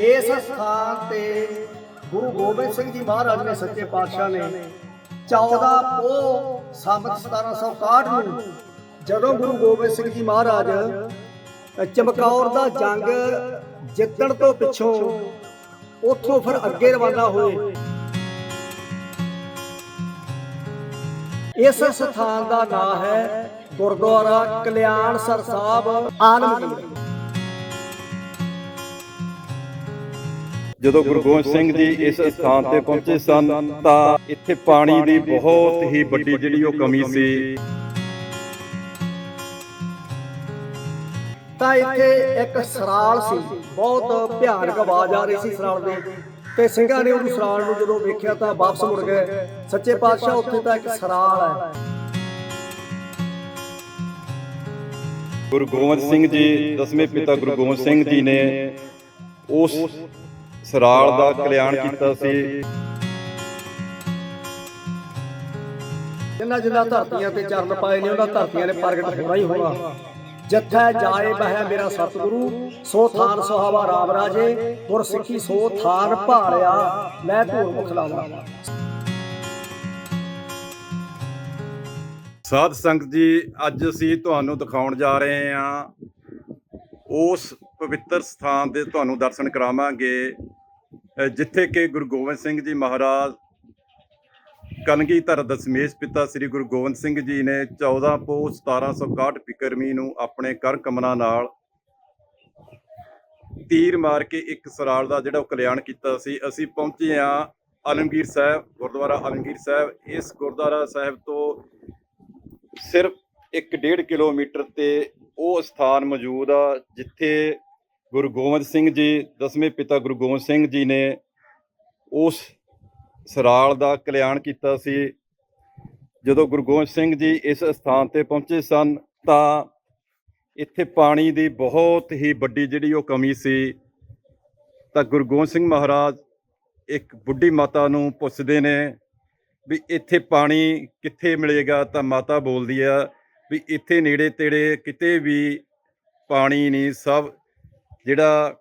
ਇਸ ਸਥਾਨ ਤੇ ਗੁਰੂ ਗੋਬਿੰਦ ਸਿੰਘ ਜੀ ਮਹਾਰਾਜ ਨੇ ਸੱਚੇ ਪਾਤਸ਼ਾਹ ਨੇ 14 ਪੋ ਸੰਮਤ 1761 ਨੂੰ ਜਦੋਂ ਗੁਰੂ ਗੋਬਿੰਦ ਸਿੰਘ ਜੀ ਮਹਾਰਾਜ ਚਮਕੌਰ ਦਾ ਜੰਗ ਜਿੱਤਣ ਤੋਂ ਪਿੱਛੋਂ ਉੱਥੋਂ ਫਿਰ ਅੱਗੇ ਰਵਾਨਾ ਹੋਏ। ਇਸ ਸਥਾਨ ਦਾ ਨਾਮ ਹੈ ਗੁਰਦੁਆਰਾ ਕਲਿਆਣਸਰ ਸਾਹਿਬ ਆਲਮਗੀਰ ਜਦੋਂ ਗੁਰੂ ਗੋਬਿੰਦ ਸਿੰਘ ਜੀ ਇਸ ਸਥਾਨ ਤੇ ਪਹੁੰਚੇ ਸਨ ਤਾਂ ਇੱਥੇ ਪਾਣੀ ਦੀ ਬਹੁਤ ਹੀ ਵੱਡੀ ਜਿਹੜੀ ਉਹ ਕਮੀ ਸੀ। ਤਾਂ ਇੱਥੇ ਇੱਕ ਸਰਾਲ ਸੀ। ਬਹੁਤ ਭਿਆਨਕ ਆਵਾਜ਼ ਆ ਰਹੀ ਸੀ ਸਰਾਲ ਦੀ। ਤੇ ਸਿੰਘਾਂ ਨੇ ਉਹਨੂੰ ਸਰਾਲ ਨੂੰ ਜਦੋਂ ਵੇਖਿਆ ਤਾਂ ਵਾਪਸ ਮੁੜ ਗਏ। ਸੱਚੇ ਪਾਤਸ਼ਾਹ ਉੱਥੇ ਤਾਂ ਇੱਕ ਸਰਾਲ ਹੈ। ਗੁਰੂ ਗੋਬਿੰਦ ਸਿੰਘ ਜੀ ਦਸਵੇਂ ਪਿਤਾ ਗੁਰੂ ਗੋਬਿੰਦ ਸਿੰਘ ਜੀ ਨੇ ਉਸ ਸਰਾਲ ਦਾ ਕਲਿਆਣ ਕੀਤਾ ਸੀ। ਜਿਨ੍ਹਾਂ ਜਿਨ੍ਹਾਂ ਧਰਤੀਆਂ ਤੇ ਚਰਨ ਪਾਏ ਨੇ ਉਹਨਾਂ ਧਰਤੀਆਂ ਨੇ ਪ੍ਰਗਟ ਹੋਣਾ ਹੀ ਹੋਣਾ। ਜਥਾ ਜਾਏ ਬਹਿ ਮੇਰਾ ਸਤਿਗੁਰੂ ਸੋ ਥਾਨ ਸੁਹਾਵਾ ਰਾਮ ਰਾਜੇ ਗੁਰ ਸਿੱਖੀ ਸੋ ਥਾਨ ਭਾਲਿਆ ਮੈਂ ਧੂੜ ਮੁਖ ਲਾਵਾਂ। ਸਾਧ ਸੰਗਤ ਜੀ ਅੱਜ ਅਸੀਂ ਤੁਹਾਨੂੰ ਦਿਖਾਉਣ ਜਾ ਰਹੇ ਹਾਂ। ਉਸ ਪਵਿੱਤਰ ਸਥਾਨ ਦੇ ਤੁਹਾਨੂੰ ਦਰਸ਼ਨ ਕਰਾਵਾਂਗੇ। ਜਿੱਥੇ ਕਿ ਗੁਰੂ ਗੋਬਿੰਦ ਸਿੰਘ ਜੀ ਮਹਾਰਾਜ ਕਲਗੀਧਰ ਦਸ਼ਮੇਸ਼ ਪਿਤਾ ਸ੍ਰੀ ਗੁਰੂ ਗੋਬਿੰਦ ਸਿੰਘ ਜੀ ਨੇ 14 ਪੋ 1761 ਫਿਕਰਮੀ ਨੂੰ ਆਪਣੇ ਕਰ ਕਮਲਾਂ ਨਾਲ ਤੀਰ ਮਾਰ ਕੇ ਇੱਕ ਸਰਾਲ ਦਾ ਜਿਹੜਾ ਉਹ ਕਲਿਆਣ ਕੀਤਾ ਸੀ। ਅਸੀਂ ਪਹੁੰਚੇ ਹਾਂ ਆਲਮਗੀਰ ਸਾਹਿਬ, ਗੁਰਦੁਆਰਾ ਆਲਮਗੀਰ ਸਾਹਿਬ। ਇਸ ਗੁਰਦੁਆਰਾ ਸਾਹਿਬ ਤੋਂ ਸਿਰਫ 1.5 ਕਿਲੋਮੀਟਰ ਤੇ ਉਹ ਸਥਾਨ ਮੌਜੂਦ ਆ, ਜਿੱਥੇ ਗੁਰੂ ਗੋਬਿੰਦ ਸਿੰਘ ਜੀ, ਦਸਵੇਂ ਪਿਤਾ ਗੁਰੂ ਗੋਬਿੰਦ ਸਿੰਘ ਜੀ ਨੇ ਉਸ ਸਰਾਲ ਦਾ ਕਲਿਆਣ ਕੀਤਾ ਸੀ। ਜਦੋਂ ਗੁਰੂ ਗੋਬਿੰਦ ਸਿੰਘ ਜੀ ਇਸ ਸਥਾਨ ਤੇ ਪਹੁੰਚੇ ਸਨ, ਤਾਂ ਇੱਥੇ ਪਾਣੀ ਦੀ ਬਹੁਤ ਹੀ ਵੱਡੀ ਜਿਹੜੀ ਉਹ ਕਮੀ ਸੀ। ਤਾਂ ਗੁਰੂ ਗੋਬਿੰਦ ਸਿੰਘ ਮਹਾਰਾਜ ਇੱਕ ਬੁੱਢੀ ਮਾਤਾ ਨੂੰ ਪੁੱਛਦੇ ਨੇ ਵੀ ਇੱਥੇ ਪਾਣੀ ਕਿੱਥੇ ਮਿਲੇਗਾ? ਤਾਂ ਮਾਤਾ ਬੋਲਦੀ ਆ ਵੀ ਇੱਥੇ ਨੇੜੇ ਤੇੜੇ ਕਿਤੇ ਵੀ ਪਾਣੀ ਨਹੀਂ, ਸਭ ਜਿਹੜਾ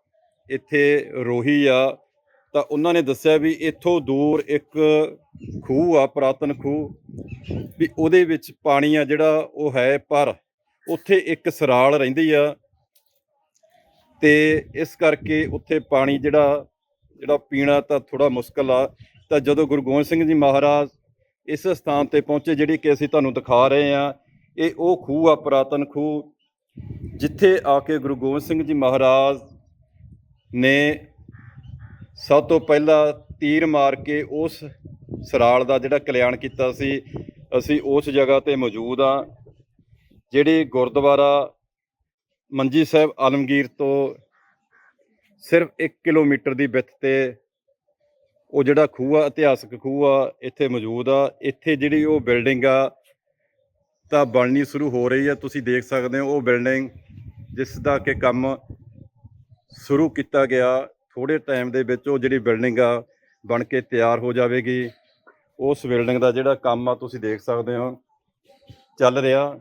ਇੱਥੇ ਰੋਹੀ ਆ, ਤਾਂ ਉਹਨਾਂ ਨੇ ਦੱਸਿਆ ਵੀ ਇੱਥੋਂ ਦੂਰ ਇੱਕ ਖੂਹ ਆ, ਪੁਰਾਤਨ ਖੂਹ, ਵੀ ਉਹਦੇ ਵਿੱਚ ਪਾਣੀ ਆ ਜਿਹੜਾ ਉਹ ਹੈ ਪਰ ਉੱਥੇ ਇੱਕ ਸਰਾਲ ਰਹਿੰਦੀ ਆ ਤੇ ਇਸ ਕਰਕੇ ਉੱਥੇ ਪਾਣੀ ਜਿਹੜਾ ਜਿਹੜਾ ਪੀਣਾ ਤਾਂ ਥੋੜਾ ਮੁਸ਼ਕਲ ਆ। ਤਾਂ ਜਦੋਂ ਗੁਰੂ ਗੋਬਿੰਦ ਸਿੰਘ ਜੀ ਮਹਾਰਾਜ ਇਸ ਸਥਾਨ ਤੇ ਪਹੁੰਚੇ, ਜਿਹੜੀ ਕਿ ਅਸੀਂ ਤੁਹਾਨੂੰ ਦਿਖਾ ਰਹੇ ਆ ਇਹ ਉਹ ਖੂਹ ਆ, ਪੁਰਾਤਨ ਖੂਹ ਜਿੱਥੇ ਆ ਕੇ ਗੁਰੂ ਗੋਬਿੰਦ ਸਿੰਘ ਜੀ ਮਹਾਰਾਜ ਨੇ ਸਭ ਤੋਂ ਪਹਿਲਾਂ ਤੀਰ ਮਾਰ ਕੇ ਉਸ ਸਰਾਲ ਦਾ ਜਿਹੜਾ ਕਲਿਆਣ ਕੀਤਾ ਸੀ, ਅਸੀਂ ਉਸ ਜਗ੍ਹਾ ਤੇ ਮੌਜੂਦ ਆ ਜਿਹੜੀ ਗੁਰਦੁਆਰਾ ਮੰਜੀ ਸਾਹਿਬ ਆਲਮਗੀਰ ਤੋਂ ਸਿਰਫ 1 ਕਿਲੋਮੀਟਰ ਦੀ ਵਿੱਥ ਤੇ ਉਹ ਜਿਹੜਾ ਖੂਹ ਆ, ਇਤਿਹਾਸਕ ਖੂਹ ਆ, ਇੱਥੇ ਮੌਜੂਦ ਆ। ਇੱਥੇ ਜਿਹੜੀ ਉਹ ਬਿਲਡਿੰਗ ਆ, ਤਾਂ ਬਣਨੀ ਸ਼ੁਰੂ ਹੋ ਰਹੀ ਆ। ਤੁਸੀਂ ਦੇਖ ਸਕਦੇ ਹੋ ਉਹ ਬਿਲਡਿੰਗ ਜਿਸ ਦਾ ਕਿ ਕੰਮ ਸ਼ੁਰੂ ਕੀਤਾ ਗਿਆ ਥੋੜੇ ਟਾਈਮ ਦੇ ਵਿੱਚ ਉਹ ਜਿਹੜੀ ਬਿਲਡਿੰਗ ਆ ਬਣ ਕੇ ਤਿਆਰ ਹੋ ਜਾਵੇਗੀ। ਉਸ ਬਿਲਡਿੰਗ ਦਾ ਜਿਹੜਾ ਕੰਮ ਆ ਤੁਸੀਂ ਦੇਖ ਸਕਦੇ ਹੋ, ਚੱਲ ਰਿਹਾ।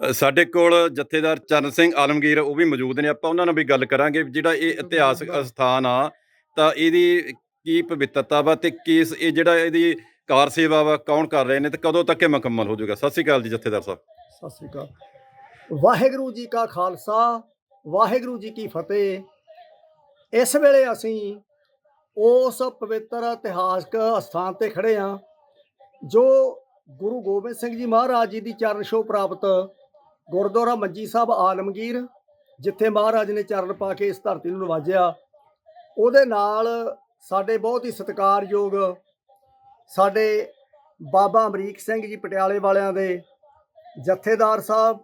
ਸਾਡੇ ਕੋਲ ਜਥੇਦਾਰ ਚਰਨ ਸਿੰਘ ਆਲਮਗੀਰ, ਉਹ ਵੀ ਮੌਜੂਦ ਨੇ। ਆਪਾਂ ਉਹਨਾਂ ਨਾਲ ਵੀ ਗੱਲ ਕਰਾਂਗੇ ਵੀ ਜਿਹੜਾ ਇਹ ਇਤਿਹਾਸਕ ਸਥਾਨ ਆ, ਤਾਂ ਇਹਦੀ ਕੀ ਪਵਿੱਤਰਤਾ ਵਾ ਤੇ ਕਿਸ ਇਹ ਜਿਹੜਾ ਇਹਦੀ ਕਾਰ ਸੇਵਾ ਵਾ, ਕੌਣ ਕਰ ਰਹੇ ਨੇ ਤੇ ਕਦੋਂ ਤੱਕ ਇਹ ਮੁਕੰਮਲ ਹੋ ਜਾਊਗਾ? ਸਤਿ ਸ਼੍ਰੀ ਅਕਾਲ ਜੀ ਜਥੇਦਾਰ ਸਾਹਿਬ। ਸਤਿ ਸ੍ਰੀ ਅਕਾਲ। ਵਾਹਿਗੁਰੂ ਜੀ ਕਾ ਖਾਲਸਾ, ਵਾਹਿਗੁਰੂ ਜੀ ਕੀ ਫਤਿਹ। ਇਸ ਵੇਲੇ ਅਸੀਂ ਉਸ ਪਵਿੱਤਰ ਇਤਿਹਾਸਕ ਸਥਾਨ ਤੇ ਖੜੇ ਹਾਂ, ਜੋ ਗੁਰੂ ਗੋਬਿੰਦ ਸਿੰਘ ਜੀ ਮਹਾਰਾਜ ਜੀ ਦੀ ਚਰਨ ਛੋਹ ਪ੍ਰਾਪਤ ਗੁਰਦੁਆਰਾ ਮੰਜੀ ਸਾਹਿਬ ਆਲਮਗੀਰ, ਜਿੱਥੇ ਮਹਾਰਾਜ ਨੇ ਚਰਨ ਪਾ ਕੇ ਇਸ ਧਰਤੀ ਨੂੰ ਨਵਾਜਿਆ। ਉਹਦੇ ਨਾਲ ਸਾਡੇ ਬਹੁਤ ਹੀ ਸਤਿਕਾਰਯੋਗ ਸਾਡੇ ਬਾਬਾ ਅਮਰੀਕ ਸਿੰਘ ਜੀ ਪਟਿਆਲੇ ਵਾਲਿਆਂ ਦੇ ਜਥੇਦਾਰ ਸਾਹਿਬ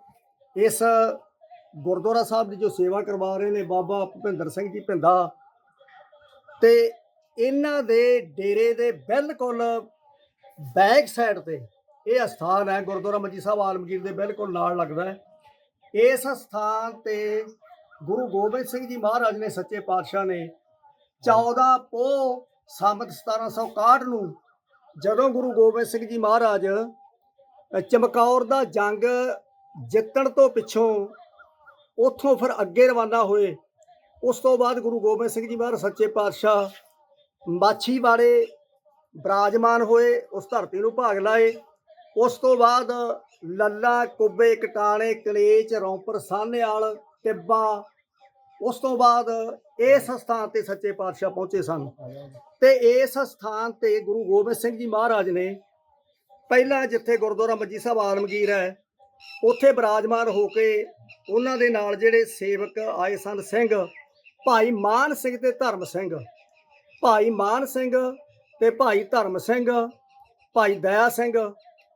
ਇਸ ਗੁਰਦੁਆਰਾ ਸਾਹਿਬ ਦੀ ਜੋ ਸੇਵਾ ਕਰਵਾ ਰਹੇ ਨੇ ਬਾਬਾ ਭੁਪਿੰਦਰ ਸਿੰਘ ਜੀ ਭਿੰਦਾ ਤੇ ਇਹਨਾਂ ਦੇ ਡੇਰੇ ਦੇ ਬਿਲਕੁਲ ਬੈਕ ਸਾਈਡ ਤੇ ਇਹ ਅਸਥਾਨ ਹੈ, ਗੁਰਦੁਆਰਾ ਮੰਜੀ ਸਾਹਿਬ ਆਲਮਗੀਰ ਦੇ ਬਿਲਕੁਲ ਨਾਲ ਲੱਗਦਾ ਹੈ। ਇਸ ਅਸਥਾਨ ਤੇ ਗੁਰੂ ਗੋਬਿੰਦ ਸਿੰਘ ਜੀ ਮਹਾਰਾਜ ਨੇ ਸੱਚੇ ਪਾਤਸ਼ਾਹ ਨੇ 14 ਪੋ ਸੰਮਤ 1761 ਨੂੰ ਜਦੋਂ ਗੁਰੂ ਗੋਬਿੰਦ ਸਿੰਘ ਜੀ ਮਹਾਰਾਜ ਚਮਕੌਰ ਦਾ ਜੰਗ ਜਿੱਤਣ ਤੋਂ ਪਿੱਛੋਂ ਉੱਥੋਂ ਫਿਰ ਅੱਗੇ ਰਵਾਨਾ ਹੋਏ। ਉਸ ਤੋਂ ਬਾਅਦ ਗੁਰੂ ਗੋਬਿੰਦ ਸਿੰਘ ਜੀ ਮਹਾਰਾਜ ਸੱਚੇ ਪਾਤਸ਼ਾਹ ਮਾਛੀਵਾੜੇ ਬਰਾਜਮਾਨ ਹੋਏ, ਉਸ ਧਰਤੀ ਨੂੰ ਭਾਗ ਲਾਏ। ਉਸ ਤੋਂ ਬਾਅਦ ਲੱਲਾ, ਕੁੱਬੇ, ਕਟਾਣੇ ਕਲੇਚ ਰੌਂਪਰ ਸਾਹਨੇਵਾਲ ਟਿੱਬਾ, ਉਸ ਤੋਂ ਬਾਅਦ ਇਸ ਸਥਾਨ ਤੇ ਸੱਚੇ ਪਾਤਸ਼ਾਹ ਪਹੁੰਚੇ ਸਨ। ਤੇ ਇਸ ਸਥਾਨ ਤੇ ਗੁਰੂ ਗੋਬਿੰਦ ਸਿੰਘ ਜੀ ਮਹਾਰਾਜ ਨੇ ਪਹਿਲਾਂ ਜਿੱਥੇ ਗੁਰਦੁਆਰਾ ਮੰਜੀ ਸਾਹਿਬ ਆਲਮਗੀਰ ਹੈ ਉੱਥੇ ਬਿਰਾਜਮਾਨ ਹੋ ਕੇ ਉਹਨਾਂ ਦੇ ਨਾਲ ਜਿਹੜੇ ਸੇਵਕ ਆਏ ਸਨ ਸਿੰਘ, ਭਾਈ ਮਾਨ ਸਿੰਘ ਤੇ ਧਰਮ ਸਿੰਘ। ਭਾਈ ਮਾਨ ਸਿੰਘ ਤੇ ਭਾਈ ਧਰਮ ਸਿੰਘ, ਭਾਈ ਦਇਆ ਸਿੰਘ,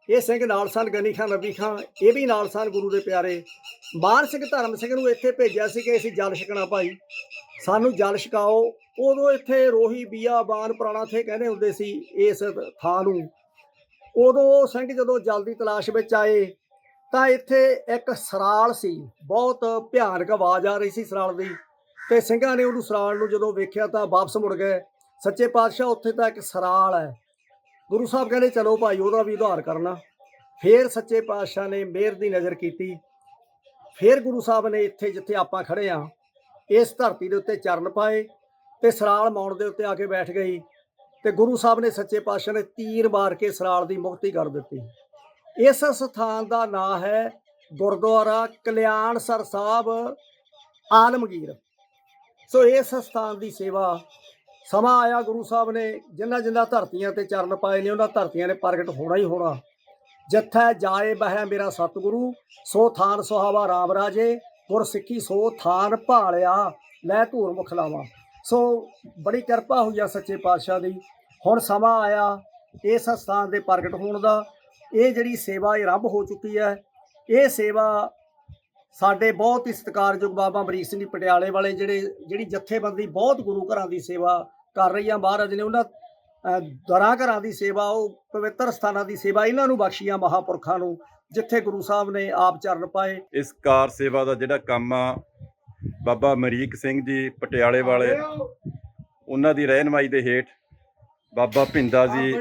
ਇਹ ਸਿੰਘ ਨਾਲ ਸਨ ਗਨੀ ਖਾਨ ਨਬੀ ਖਾਨ ਇਹ ਵੀ ਨਾਲ ਸਨ ਗੁਰੂ ਦੇ ਪਿਆਰੇ। ਮਾਨ ਸਿੰਘ ਧਰਮ ਸਿੰਘ ਨੂੰ ਇੱਥੇ ਭੇਜਿਆ ਸੀ ਕਿ ਅਸੀਂ ਜਲ ਛਕਣਾ ਭਾਈ। ਸਾਨੂੰ ਜਲ ਛਕਾਓ। ਉਦੋਂ ਇੱਥੇ ਰੋਹੀ ਬੀਆਬਾਨ ਪੁਰਾਣਾ ਥੇ ਕਹਿੰਦੇ ਹੁੰਦੇ ਸੀ ਇਸ ਥਾਂ ਨੂੰ। ਉਦੋਂ ਉਹ ਸਿੰਘ ਜਦੋਂ ਜਲ ਦੀ ਤਲਾਸ਼ ਵਿੱਚ ਆਏ ਤਾਂ ਇੱਥੇ ਇੱਕ ਸਰਾਲ ਸੀ। ਬਹੁਤ ਭਿਆਨਕ ਆਵਾਜ਼ ਆ ਰਹੀ ਸੀ ਸਰਾਲ ਦੀ। ਤੇ ਸਿੰਘਾਂ ਨੇ ਉਹਨੂੰ ਸਰਾਲ ਨੂੰ ਜਦੋਂ ਵੇਖਿਆ ਤਾਂ ਵਾਪਸ ਮੁੜ ਗਏ। ਸੱਚੇ ਪਾਤਸ਼ਾਹ, ਉੱਥੇ ਤਾਂ ਇੱਕ ਸਰਾਲ ਹੈ। ਗੁਰੂ ਸਾਹਿਬ ਕਹਿੰਦੇ, ਚਲੋ ਭਾਈ, ਉਹਦਾ ਵੀ ਉਧਾਰ ਕਰਨਾ। ਫੇਰ ਸੱਚੇ ਪਾਤਸ਼ਾਹ ਨੇ ਮਿਹਰ ਦੀ ਨਜ਼ਰ ਕੀਤੀ। ਫੇਰ ਗੁਰੂ ਸਾਹਿਬ ਨੇ ਇੱਥੇ ਜਿੱਥੇ ਆਪਾਂ ਖੜੇ ਆ ਇਸ ਧਰਤੀ ਦੇ ਉੱਤੇ ਚਰਨ ਪਾਏ ਤੇ ਸਰਾਲ ਮੌਣ ਦੇ ਉੱਤੇ ਆ ਕੇ ਬੈਠ ਗਈ। ਤੇ ਗੁਰੂ ਸਾਹਿਬ ਨੇ ਸੱਚੇ ਪਾਤਸ਼ਾਹ ਨੇ ਤੀਰ ਮਾਰ ਕੇ ਸਰਾਲ ਦੀ ਮੁਕਤੀ ਕਰ ਦਿੱਤੀ। ਇਸ ਸਥਾਨ ਦਾ ਨਾਮ ਹੈ ਗੁਰਦੁਆਰਾ ਕਲਿਆਣਸਰ ਸਾਹਿਬ ਆਲਮਗੀਰ। ਸੋ ਇਸ ਸਥਾਨ ਦੀ ਸੇਵਾ ਸਮਾਂ ਆਇਆ ਗੁਰੂ ਸਾਹਿਬ ਨੇ, ਜਿਨ੍ਹਾਂ ਜਿਨ੍ਹਾਂ ਧਰਤੀਆਂ ਤੇ ਚਰਨ ਪਾਏ ਨੇ, ਉਹਨਾਂ ਧਰਤੀਆਂ ਨੇ ਪ੍ਰਗਟ ਹੋਣਾ ਹੀ ਹੋਣਾ। ਜੱਥਾ ਜਾਏ ਬਹਿ ਮੇਰਾ ਸਤਿਗੁਰੂ, ਸੋ ਥਾਨ ਸੁਹਾਵਾ ਰਾਮ ਰਾਜੇ ਗੁਰ ਸਿੱਖੀ ਸੋ ਥਾਨ ਭਾਲਿਆ ਲੈ ਧੂਰ ਮੁਖ ਲਾਵਾਂ। ਸੋ ਬੜੀ ਕਿਰਪਾ ਹੋਈ ਆ ਸੱਚੇ ਪਾਤਸ਼ਾਹ ਦੀ। ਹੁਣ ਸਮਾਂ ਆਇਆ ਇਸ ਸਥਾਨ ਦੇ ਪ੍ਰਗਟ ਹੋਣ ਦਾ। ਇਹ ਜਿਹੜੀ ਸੇਵਾ ਇਹ ਆਰੰਭ ਹੋ ਚੁੱਕੀ ਹੈ ਇਹ ਸੇਵਾ ਸਾਡੇ ਬਹੁਤ ਹੀ ਸਤਿਕਾਰਯੋਗ ਬਾਬਾ ਅਮਰੀਕ ਸਿੰਘ ਜੀ ਪਟਿਆਲੇ ਵਾਲੇ ਜਿਹੜੇ ਜਿਹੜੀ ਜਥੇਬੰਦੀ ਬਹੁਤ ਗੁਰੂ ਘਰਾਂ ਦੀ ਸੇਵਾ ਕਰ ਰਹੀ ਆ ਮਹਾਰਾਜ ਨੇ। ਉਹਨਾਂ ਦਰਾਂ ਘਰਾਂ ਦੀ ਸੇਵਾ ਉਹ ਪਵਿੱਤਰ ਸਥਾਨਾਂ ਦੀ ਸੇਵਾ ਇਹਨਾਂ ਨੂੰ ਬਖਸ਼ੀਆਂ ਮਹਾਪੁਰਖਾਂ ਨੂੰ ਜਿੱਥੇ ਗੁਰੂ ਸਾਹਿਬ ਨੇ ਆਪ ਚਰਨ ਪਾਏ। ਇਸ ਕਾਰ ਸੇਵਾ ਦਾ ਜਿਹੜਾ ਕੰਮ ਆ ਬਾਬਾ ਅਮਰੀਕ ਸਿੰਘ ਜੀ ਪਟਿਆਲੇ ਵਾਲੇ ਉਹਨਾਂ ਦੀ ਰਹਿਨਮਾਈ ਦੇ ਹੇਠ ਬਾਬਾ ਭਿੰਦਾ ਜੀ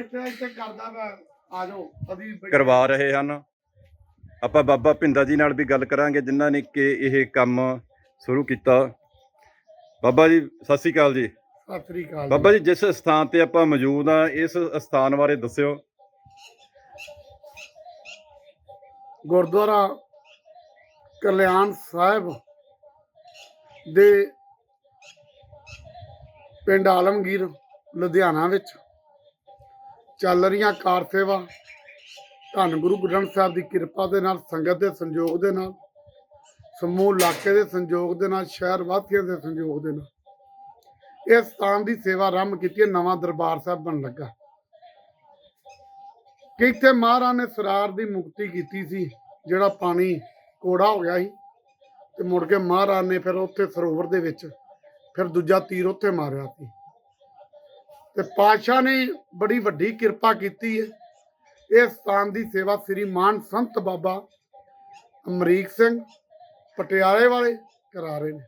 ਕਰਵਾ ਰਹੇ ਹਨ। ਆਪਾਂ ਬਾਬਾ ਭਿੰਦਾ ਜੀ ਨਾਲ ਵੀ ਗੱਲ ਕਰਾਂਗੇ ਜਿਨ੍ਹਾਂ ਨੇ ਕਿ ਇਹ ਕੰਮ ਸ਼ੁਰੂ ਕੀਤਾ। ਬਾਬਾ ਜੀ ਸਤਿ ਸ਼੍ਰੀ ਅਕਾਲ ਜੀ। ਸਤਿ ਸ੍ਰੀ ਅਕਾਲ ਜੀ। ਬਾਬਾ ਜੀ ਜਿਸ ਸਥਾਨ ਤੇ ਆਪਾਂ ਮੌਜੂਦ ਆ ਇਸ ਸਥਾਨ ਬਾਰੇ ਦੱਸਿਓ। ਗੁਰਦੁਆਰਾ ਕਲਿਆਣ ਸਾਹਿਬ ਦੇ ਪਿੰਡ ਆਲਮਗੀਰ ਲੁਧਿਆਣਾ ਵਿੱਚ। ਚੱਲ ਰਹੀਆਂ ਕਾਰ ਸੇਵਾ। ਧੰਨ ਗੁਰੂ ਗ੍ਰੰਥ ਸਾਹਿਬ ਦੀ ਕਿਰਪਾ ਦੇ ਨਾਲ, ਸੰਗਤ ਦੇ ਸੰਯੋਗ ਦੇ ਨਾਲ, ਸਮੂਹ ਇਲਾਕੇ ਦੇ ਸੰਯੋਗ ਦੇ ਨਾਲ, ਸ਼ਹਿਰ ਵਾਸੀਆਂ ਦੇ ਸੰਯੋਗ ਦੇ ਨਾਲ। ਇਸ ਸਥਾਨ ਦੀ ਸੇਵਾ ਆਰੰਭ ਕੀਤੀ ਹੈ, ਨਵਾਂ ਦਰਬਾਰ ਸਾਹਿਬ ਬਣ ਲੱਗਾ। ਕਿ ਇੱਥੇ ਮਹਾਰਾਜ ਨੇ ਸਰਾਰ ਦੀ ਮੁਕਤੀ ਕੀਤੀ ਸੀ, ਜਿਹੜਾ ਪਾਣੀ ਕੋੜਾ ਹੋ ਗਿਆ ਸੀ, ਤੇ ਮੁੜ ਕੇ ਮਹਾਰਾਜ ਨੇ ਫਿਰ ਉੱਥੇ ਸਰੋਵਰ ਦੇ ਵਿੱਚ, ਫਿਰ ਦੂਜਾ ਤੀਰ ਉੱਥੇ ਮਾਰਿਆ ਸੀ। ਤੇ ਪਾਤਸ਼ਾਹ ਨੇ ਬੜੀ ਵੱਡੀ ਕਿਰਪਾ ਕੀਤੀ ਹੈ। ਇਸ ਸਥਾਨ ਦੀ ਸੇਵਾ ਸ੍ਰੀ ਮਾਨ ਸੰਤ ਬਾਬਾ ਅਮਰੀਕ ਸਿੰਘ ਪਟਿਆਲੇ ਵਾਲੇ ਕਰਾ ਰਹੇ ਨੇ।